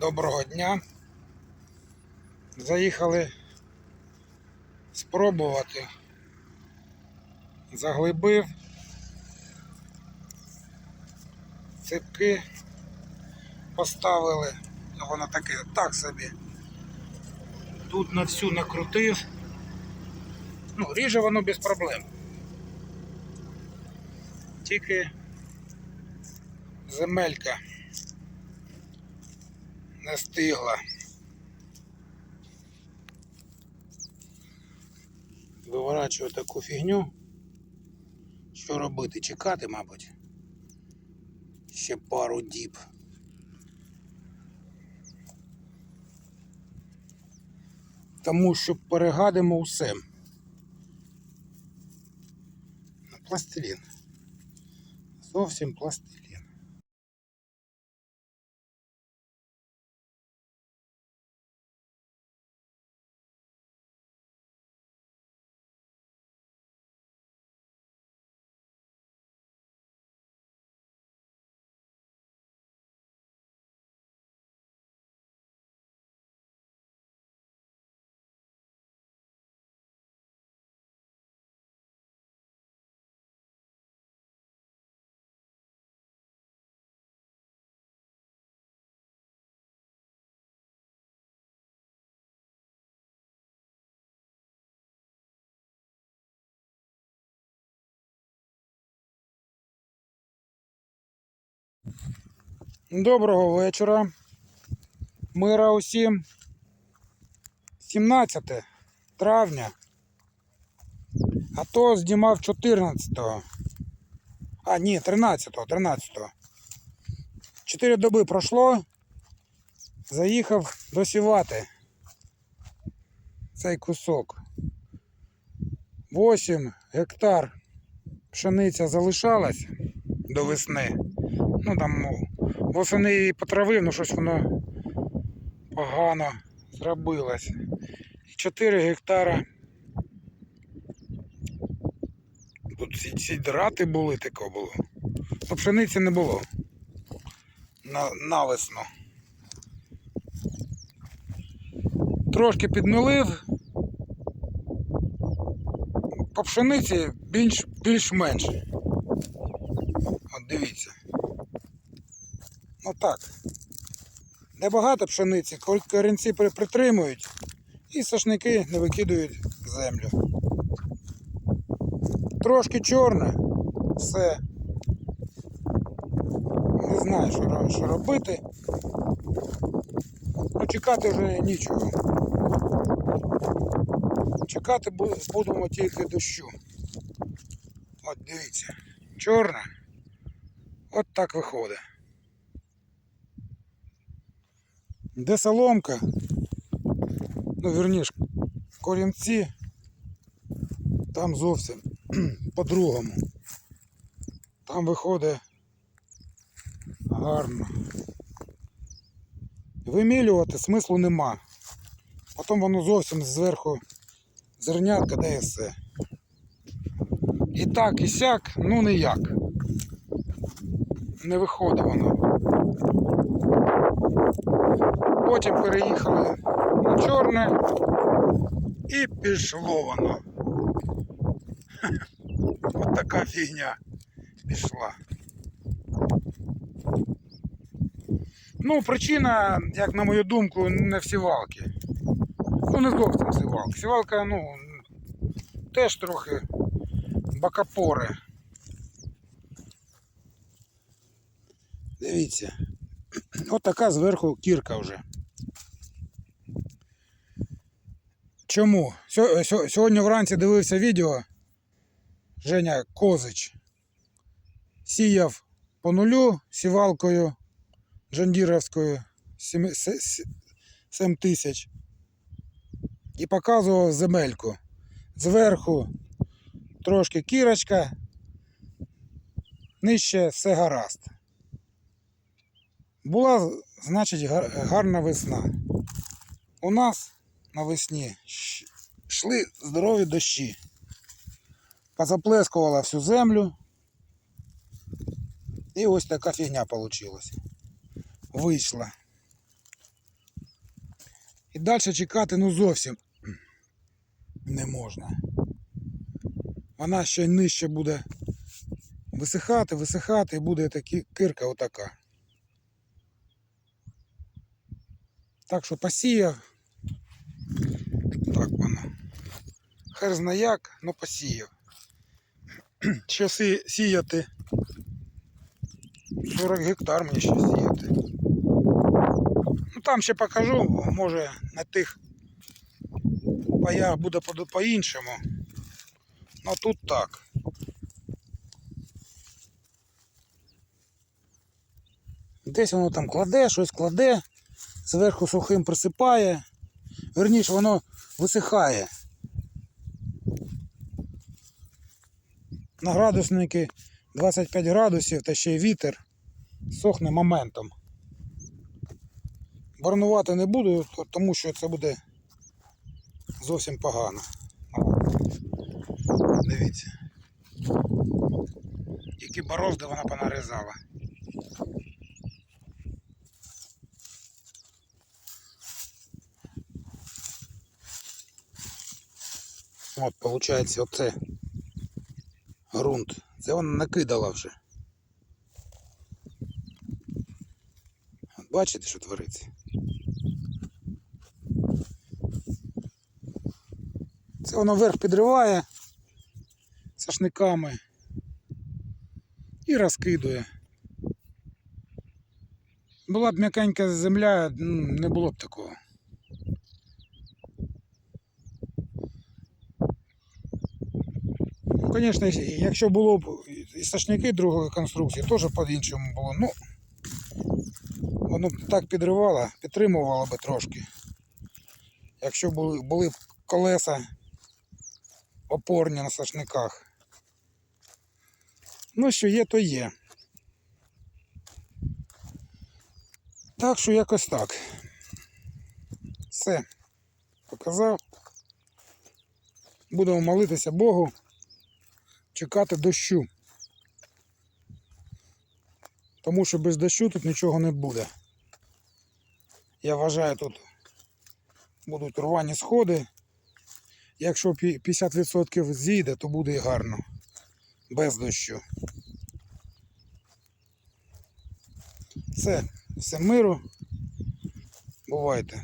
Доброго дня. Заїхали спробувати. Заглибив ципки поставили, воно таке так собі. Тут на всю накрутив. Ну, ріже воно без проблем. Тільки земелька не стигла. Виворачую таку фігню. Що робити? Чекати, мабуть. Ще пару діб. Тому що перегадимо усе. Ну, Пластилін. Зовсім пластилін. Доброго вечора. Мира усім. 17 травня. А то знімав 14-го. А, ні, 13-го, 13-го. Чотири доби пройшло. Заїхав досівати цей кусок. 8 гектар пшениця залишалась до весни. Ну там ну, восени її потравив, ну щось воно погано зробилось. 4 гектара. Тут ці, ці драти були, таке було. Ну, пшениці не було. На, на весну. Трошки підмілив. По пшениці більш, більш-менш. От дивіться. Ну так. Небагато пшениці, корінці притримують і сошники не викидують землю. Трошки чорне, все. Не знаю, що, що робити. Ну, чекати вже нічого. Чекати будемо тільки дощу. От дивіться, чорне. От так виходить. Де соломка? Ну, вірніш, корінці. Там зовсім по-другому. Там виходить гарно. Вимілювати смислу нема. Потім воно зовсім зверху зернятка дає все. І так, і сяк, ну ніяк. Не виходить воно. Потім переїхали на чорне і пішло воно. От така фігня пішла. Ну, причина, як на мою думку, не в сівалки. Ну, не зовсім сівалка. Сівалка, ну, теж трохи бакапори. Дивіться. От така зверху кірка вже. Чому? Сьо- сьо- Сьогодні вранці дивився відео. Женя Козич сіяв по нулю сівалкою Джандіровською 7 тисяч і показував земельку. Зверху трошки кірочка, нижче все гаразд. Була, значить, гарна весна. У нас навесні йшли здорові дощі. Позаплескувала всю землю. І ось така фігня вийшла. Вийшла. І далі чекати ну зовсім не можна. Вона ще нижче буде висихати, висихати і буде такі кирка отака. Так що посіяв. Так воно. Хер зна як, но посіяв. Ще сі- сіяти 40 гектар мені ще сіяти. Ну там ще покажу, може на тих паях буде по- по-іншому. Ну тут так. Десь воно там кладе, щось кладе, зверху сухим присипає. Верніше, воно висихає. На градусники 25 градусів та ще й вітер сохне моментом. Барнувати не буду, тому що це буде зовсім погано. Дивіться. Які борозди вона понарізала. От, виходить, оце ґрунт. Це вона накидала вже. От бачите, що твориться? Це воно вверх підриває сашниками і розкидує. Була б м'якенька земля, не було б такого. Звісно, якщо було б і сашники другої конструкції, теж по-іншому було. Ну, воно б так підривало, підтримувало б трошки. Якщо були, були б колеса опорні на сашниках. Ну, що є, то є. Так що якось так. Все. Показав. Будемо молитися Богу, чекати дощу. Тому що без дощу тут нічого не буде. Я вважаю, тут будуть рвані сходи. Якщо 50% зійде, то буде і гарно. Без дощу. Все, все миру. Бувайте.